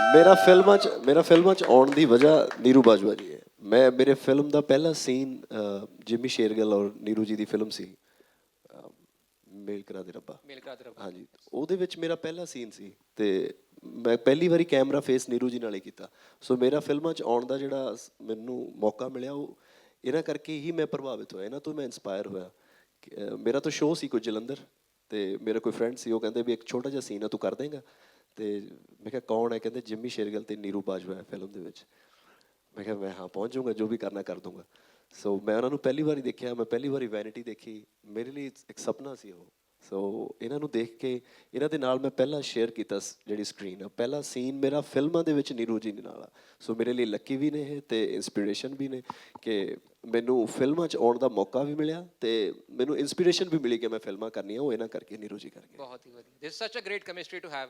ਮੇਰਾ ਫਿਲਮਾਂ 'ਚ ਮੇਰਾ ਫਿਲਮਾਂ 'ਚ ਆਉਣ ਦੀ ਵਜ੍ਹਾ ਨੀਰੂ ਬਾਜਵਾ ਜੀ ਹੈ। ਮੈਂ ਮੇਰੇ ਫਿਲਮ ਦਾ ਪਹਿਲਾ ਸੀਨ ਜਿਮੀ ਸ਼ੇਰਗਿੱਲ ਔਰ ਨੀਰੂ ਜੀ ਦੀ ਫਿਲਮ ਸੀ। ਮੇਲ ਕਰਾ ਦੇ ਰੱਬਾ। ਮੇਲ ਕਰਾ ਦੇ ਰੱਬਾ। ਹਾਂਜੀ ਉਹਦੇ ਵਿੱਚ ਮੇਰਾ ਪਹਿਲਾ ਸੀਨ ਸੀ ਤੇ ਮੈਂ ਪਹਿਲੀ ਵਾਰੀ ਕੈਮਰਾ ਫੇਸ ਨੀਰੂ ਜੀ ਨਾਲ ਹੀ ਕੀਤਾ। ਸੋ ਮੇਰਾ ਫਿਲਮਾਂ 'ਚ ਆਉਣ ਦਾ ਜਿਹੜਾ ਮੈਨੂੰ ਮੌਕਾ ਮਿਲਿਆ ਉਹ ਇਹਨਾਂ ਕਰਕੇ ਹੀ ਮੈਂ ਪ੍ਰਭਾਵਿਤ ਹੋਇਆ ਇਹਨਾਂ ਤੋਂ ਮੈਂ ਇਨਸਪਾਇਰ ਹੋਇਆ। ਮੇਰਾ ਤਾਂ ਸ਼ੋਅ ਸੀ ਕੋਈ ਜਲੰਧਰ ਤੇ ਮੇਰਾ ਕੋਈ ਫਰੈਂਡ ਸੀ ਉਹ ਕਹਿੰਦੇ ਵੀ ਇੱਕ ਛੋਟਾ ਜਿਹਾ ਸੀਨ ਆ ਤੂੰ ਕਰ ਦੇਂਗਾ? ਤੇ ਮੈਂ ਕਿਹਾ, ਕੌਣ ਹੈ? ਕਹਿੰਦੇ, ਜਿੰਮੀ ਸ਼ੇਰਗਿੱਲ ਤੇ ਨੀਰੂ ਬਾਜਵਾ ਹੈ ਫਿਲਮ ਦੇ ਵਿੱਚ। ਮੈਂ ਕਿਹਾ, ਮੈਂ ਹਾਂ, ਪਹੁੰਚ ਜਾਊਂਗਾ, ਜੋ ਵੀ ਕਰਨਾ ਕਰ ਦੂੰਗਾ। ਸੋ ਮੈਂ ਉਹਨਾਂ ਨੂੰ ਪਹਿਲੀ ਵਾਰੀ ਦੇਖਿਆ, ਮੈਂ ਪਹਿਲੀ ਵਾਰੀ ਵੈਨਿਟੀ ਦੇਖੀ। ਮੇਰੇ ਲਈ ਇੱਕ ਸੁਪਨਾ ਸੀ ਉਹ। ਸੋ ਇਹਨਾਂ ਨੂੰ ਦੇਖ ਕੇ, ਇਹਨਾਂ ਦੇ ਨਾਲ ਮੈਂ ਪਹਿਲਾਂ ਸ਼ੇਅਰ ਕੀਤਾ ਸ- ਜਿਹੜੀ ਸਕਰੀਨ ਆ। ਪਹਿਲਾ ਸੀਨ ਮੇਰਾ ਫਿਲਮਾਂ ਦੇ ਵਿੱਚ ਨੀਰੂ ਜੀ ਨਾਲ ਆ। ਸੋ ਮੇਰੇ ਲਈ ਲੱਕੀ ਵੀ ਨੇ ਇਹ ਤੇ ਇਨਸਪੀਰੇਸ਼ਨ ਵੀ ਨੇ ਕਿ ਮੈਨੂੰ ਫਿਲਮਾਂ 'ਚ ਆਉਣ ਦਾ ਮੌਕਾ ਵੀ ਮਿਲਿਆ ਤੇ ਮੈਨੂੰ ਇਨਸਪੀਰੇਸ਼ਨ ਵੀ ਮਿਲੀ ਕਿ ਮੈਂ ਫਿਲਮਾਂ ਕਰਨੀਆਂ, ਉਹ ਇਹਨਾਂ ਕਰਕੇ ਨੀਰੂ ਜੀ ਕਰਕੇ ਬਹੁਤ ਹੀ ਵਧੀਆ। This such a great chemistry to have